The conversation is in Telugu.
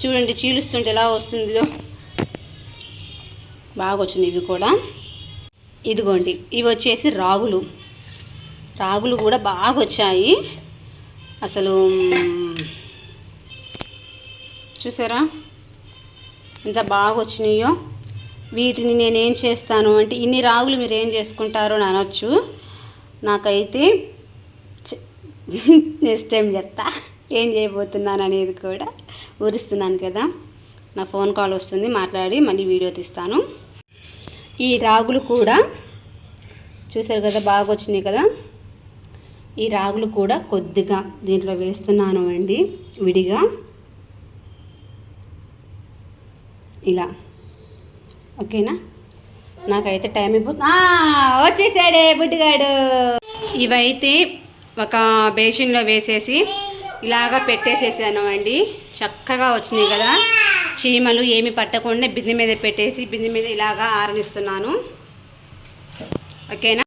చూడండి చీలుస్తుంటే ఎలా వస్తుందో. బాగా వచ్చినాయి ఇవి కూడా. ఇదిగోండి ఇవి వచ్చేసి రాగులు. రాగులు కూడా బాగా వచ్చాయి అసలు చూసారా? ఎంత బాగా వచ్చినాయో వీటిని నేనేం చేస్తాను అంటే ఇన్ని రాగులు మీరు ఏం చేసుకుంటారో అని అనొచ్చు. నాకైతే నెక్స్ట్ టైం చెప్తా. ఏం చేయబోతున్నాను అనేది కూడా. ఊరిస్తున్నాను కదా. నా ఫోన్ కాల్ వస్తుంది మాట్లాడి మళ్ళీ వీడియో తీస్తాను. ఈ రాగులు కూడా చూసారు కదా బాగా వచ్చినాయి కదా. ఈ రాగులు కూడా కొద్దిగా దీంట్లో వేస్తున్నాను అండి విడిగా. ఇలా. ఓకేనా? నాకైతే టైం అయిపోతుంది వచ్చేసాడే బుడ్డిగాడు. ఇవైతే ఒక బేసిన్లో వేసేసి ఇలాగా పెట్టేసేసాను అండి. చక్కగా వచ్చినాయి కదా. చీమలు ఏమి పట్టకుండా బిందె మీద పెట్టేసి బిందె మీద ఇలాగా ఆరనిస్తున్నాను. ఓకేనా?